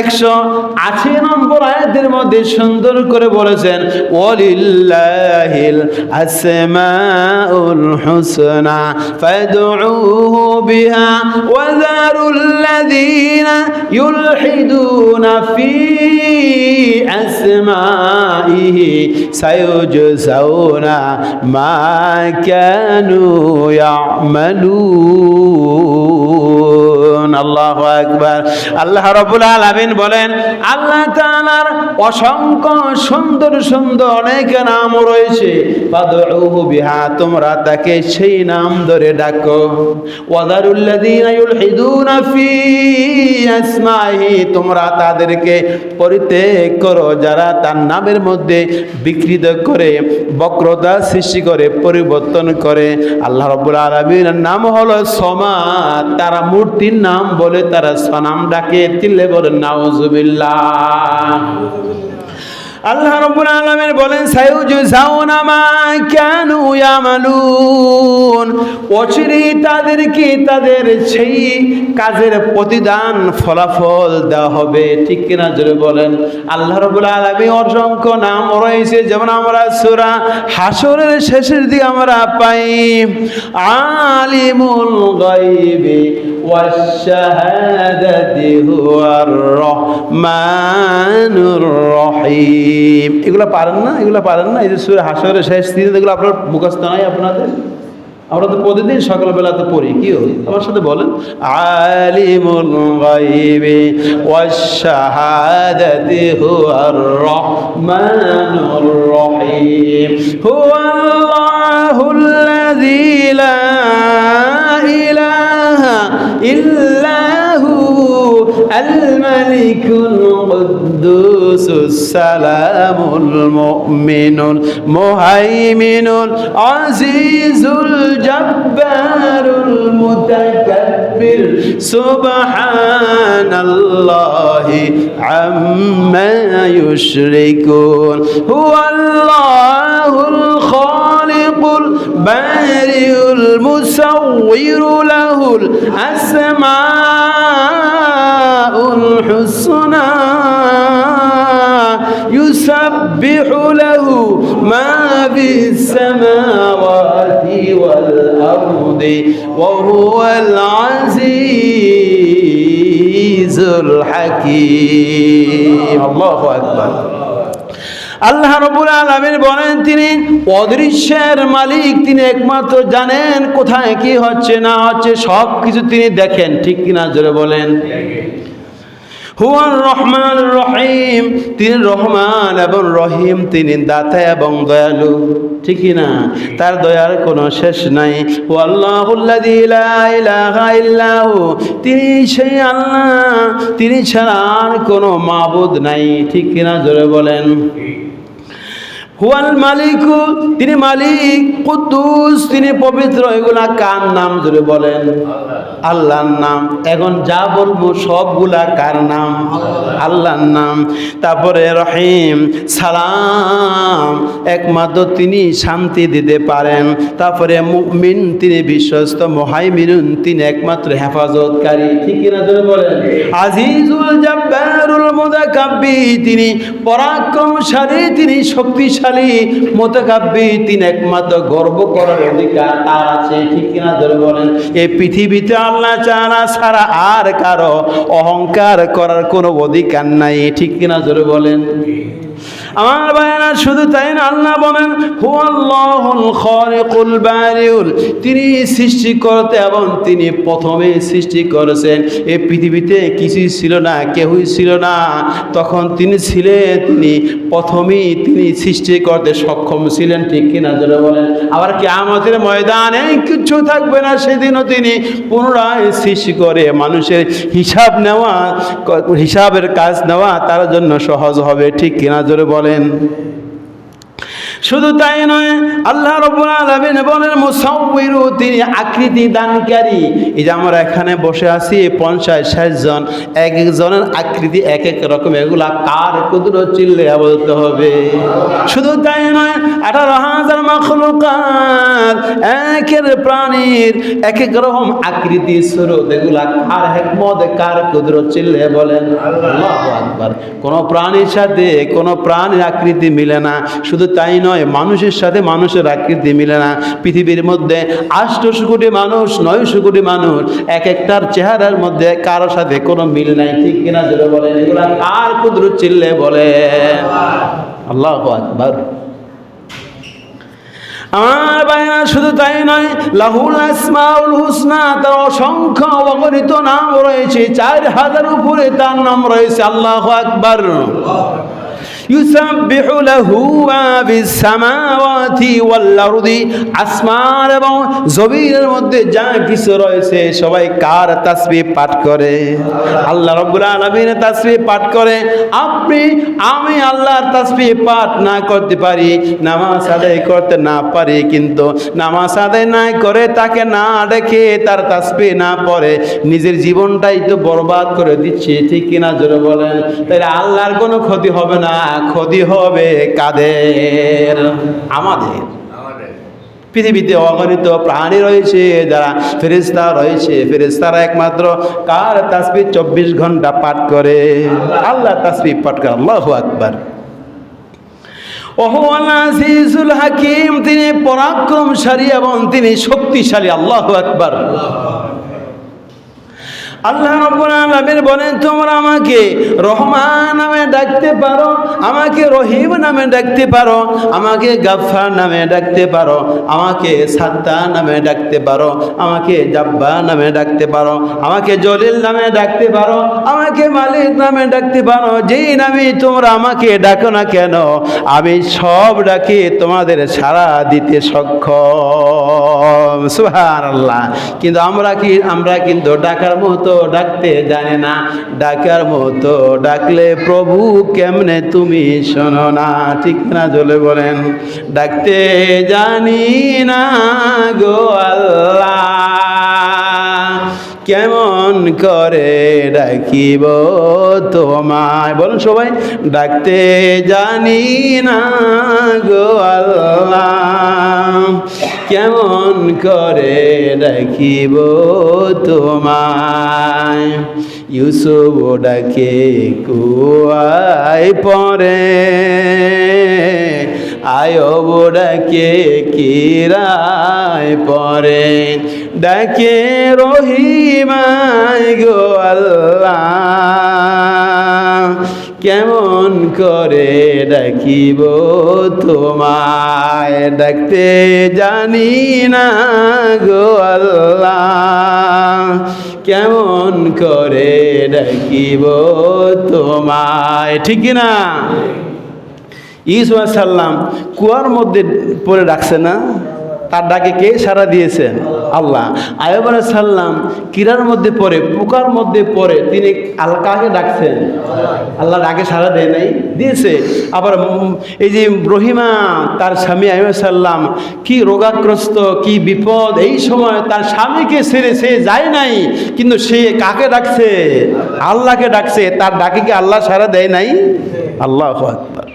একশো আশি নম্বর আয়াতের মধ্যে সুন্দর করে বলেছেন ওলিল্লাহিল আসমাউল হুসনা ফাদউহু বিহা ওয়া যারুল লাযীনা ইউলহিদুনা ফি আসমাইহি সায়ুজজাউনা মা কানু ইয়ামালুন. আল্লাহু আকবার। আল্লাহ রাব্বুল আলামিন বলেন, আল্লাহ তাআলার অসংখ্য সুন্দর সুন্দর অনেক নাম রয়েছে। বিহা, তোমরা তাকে সেই নাম ধরে ডাকো। তোমরা তাদেরকে পরিত্যাগ করো। যারা তার নামের মধ্যে বিকৃত করে, বক্রতা সৃষ্টি করে, পরিবর্তন করে, আল্লাহ রাব্বুল আলামিনের নাম হলো সমাদ তারা মূর্তির নাম বলে তারা সনাম ডাকে তিল্লে বলেন নাউজুবিল্লাহ। আল্লাহ আলামিন বলেন মা ইয়ামালুন। তাদের সেই কাজের প্রতিদান ফলাফল দেওয়া হবে। ঠিক কিনা জোরে বলেন, আল্লাহ রাব্বুল আলামিন অসংখ্য নাম রয়েছে। যেমন আমরা সূরা হাসরের শেষের দিকে আমরা পাই, আলিমুল গায়বি ওয়াশ-শাহাদাতি হুয়ার রহমানুর রহিম এগুলো পারেন না, এগুলো পারেন না। এই যে সুরে হাসরের শেষ দিন, এগুলো আপনার মুখস্থ নাই আপনাদের? আমরা তো প্রতিদিন সকালবেলা তো পড়ি, কি আমার সাথে বলেন। আলিমুল গায়বি ওয়াশ-শাহাদাতি হুয়ার রহমানুর রহিম। হুয়াল্লাহুল্লাযী القدوس السلام المؤمن المهيمن العزيز الجبار المتكبر سبحان الله عما يشركون هو الله الخالق البارئ المصور له الأسماء الحسنى يسبح له ما في السماوات والأرض وهو العزيز الحكيم الله أكبر আল্লাহ রবুল আলমিন বলেন তিনি অদৃশ্যের মালিক তিনি একমাত্র জানেন কোথায় কি হচ্ছে না হচ্ছে সব কিছু তিনি দেখেন ঠিক কিনা জোরে বলেন হুয়ার রহমান রহিম, তিনি রহমান এবং রহিম, তিনি দাতা এবং দয়ালু। ঠিক না তার দয়ার কোনো শেষ নাই। ও ইল্লাহু, তিনি সেই আল্লাহ, তিনি ছাড়া আর কোনো মাবুদ নাই। ঠিক কিনা? জোরে বলেন। হুয়াল মালিকু, তিনি মালিক, কুদ্দুস, তিনি পবিত্র, এগুলা কার নাম জুড়ে বলেন? আল্লাহর নাম। এখন যা বলব সবগুলা কার নাম? আল্লাহর নাম। তারপরে রহিম, সালাম, একমাত্র তিনি শান্তি দিতে পারেন। তারপরে মুমিন, তিনি বিশ্বস্ত, মহাইমিনুন, তিনি একমাত্র হেফাজতকারী। ঠিক না ধরে বলেন? আজিজুল জাব্বারুল মুতাকাব্বি, তিনি পরাক্রমশালী, তিনি শক্তিশালী শক্তিশালী মোতাকাব্বি, তিনি একমাত্র গর্ব করার অধিকার তার আছে, ঠিক কিনা ধরে বলেন? এই পৃথিবীতে আল্লাহ চালা ছাড়া আর কারও অহংকার করার কোনো অধিকার নাই, ঠিক কিনা ধরে বলেন? আমার ভাইয়েরা, শুধু তাই না, আল্লাহ বলেন, হুয়াল্লাহুল খালিকুল তিনি সৃষ্টি করতে এবং তিনি প্রথমে সৃষ্টি করেছেন। এই পৃথিবীতে কিছুই ছিল না, কেউই ছিল না। তখন তিনি ছিলেন, তিনি প্রথমেই তিনি সৃষ্টি করতে সক্ষম ছিলেন, ঠিক কিনা যারা বলেন। আবার কি আমাদের ময়দানে কিচ্ছু থাকবে না, সেদিনও তিনি পুনরায় সৃষ্টি করে মানুষের হিসাব নেওয়া, হিসাবের কাজ নেওয়া তার জন্য সহজ হবে, ঠিক কিনা জোরে বলেন শুধু তাই নয়, আল্লাহ রব্বুল আলামিন বলেন, মুসাউবিরু তিনি আকৃতি দানকারী। এই যে আমরা এখানে বসে আছি, পঞ্চাশ, ষাট জন এক একজনের আকৃতি এক এক রকম, এগুলা কার কুদর চিল্লে বলতে হবে? শুধু তাই নয়, আঠারো হাজার মাখলুকাত, একের প্রাণীর এক এক রকম আকৃতি স্বরূপ এগুলা কার হেকমত, কার কুদর চিল্লে বলেন? আল্লাহু আকবার। কোন প্রাণীর সাথে কোন প্রাণীর আকৃতি মিলে না। শুধু তাই নয় মানুষের সাথে মানুষের আকৃতি মিলে না। পৃথিবীর মধ্যে আষ্টশো কোটি মানুষ, নয়শো কোটি মানুষ, এক একটার চেহারার মধ্যে কারোর সাথে কোনো মিল নাই। ঠিক কিনা বলেন, এগুলা কার কুদরত চিল্লে বলে? আল্লাহ আকবার। আমার বাইনা শুধু তাই নয়, লাহুল আসমাউল হুসনা, তার অসংখ্য অগণিত নাম রয়েছে, চার হাজার উপরে তার নাম রয়েছে আল্লাহ আকবার। ইউসাববিহু লাহু মা ফিস সামাওয়াতি ওয়াল আরদি, আসমান এবং জমিনের মধ্যে যা কিছু রয়েছে সবাই কার তাসবিহ পাঠ করে? আল্লাহ রাব্বুল আলামিনের তাসবিহ পাঠ করে। আপনি, আমি আল্লাহর তাসবিহ পাঠ না করতে পারি, নামাজ আদায় করতে না পারি, কিন্তু নামাজ আদায় না করে তাকে না দেখে তার তাসবিহ না পড়ে, নিজের জীবনটাই তো বরবাদ করে দিচ্ছে। ঠিক কিনা জোরে বলেন? তাহলে আল্লাহর কোনো ক্ষতি হবে না। ক্ষতি হবে কাদের? আমাদের। পৃথিবীতে অগণিত প্রাণী রয়েছে যারা ফেরিস্তা রয়েছে। ফেরিস্তারা একমাত্র কার তাসবি চব্বিশ ঘণ্টা পাঠ করে? আল্লাহ তাসবি পাঠ করে আল্লাহ আকবার। হাকিম তিনি পরাক্রমশালী এবং তিনি শক্তিশালী আল্লাহ আকবার। আল্লাহ রব্বুল আলামিন বলেন, তোমরা আমাকে রহমান নামে ডাকতে পারো, আমাকে রহিম নামে ডাকতে পারো, আমাকে গাফফার নামে ডাকতে পারো, আমাকে সাত্তা নামে ডাকতে পারো, আমাকে জাব্বা নামে ডাকতে পারো, আমাকে জলিল নামে ডাকতে পারো, আমাকে মালিক নামে ডাকতে পারো, যেই নামে তোমরা আমাকে ডাকো না কেন, আমি সব ডাকি তোমাদের সাড়া দিতে সক্ষম। সুহার আল্লাহ কিন্তু আমরা কি, আমরা কিন্তু ডাকার মতো ডাকতে জানে না। ডাকার মতো ডাকলে প্রভু কেমনে তুমি শোনো না? ঠিক না জলে বলেন। ডাকতে জানি না গো আল্লাহ। কেমন করে ডাকিব তোমায়? বলুন সবাই, ডাকতে জানি না গো আল্লাহ। কেমন করে ডাকিব তোমায়? ইউসুফ ডাকে, কুয়ায় পরে আয়ব ডাকে, কিরায় পরে ডাকে রহিমায় গো আল্লাহ। কেমন করে ডাকিব তোমায়? ডাকতে জানি না গো আল্লাহ। কেমন করে ডাকিব তোমায়? ঠিক না ইসু সাল্লাম কুয়ার মধ্যে পড়ে ডাকছে না? তার ডাকে কে সারা দিয়েছেন আল্লাহ। আয়ব সাল্লাম কিরার মধ্যে পড়ে, পোকার মধ্যে পড়ে, তিনি আল্লাহ কাকে ডাকছেন আল্লাহ ডাকে সারা দেয় নাই, দিয়েছে। আবার এই যে রহিমা, তার স্বামী আয়ব সাল্লাম কি রোগাগ্রস্ত, কি বিপদ, এই সময় তার স্বামীকে ছেড়ে সে যায় নাই, কিন্তু সে কাকে ডাকছে? আল্লাহকে ডাকছে। তার ডাকে কি আল্লাহ সারা দেয় নাই? আল্লাহ আকবার।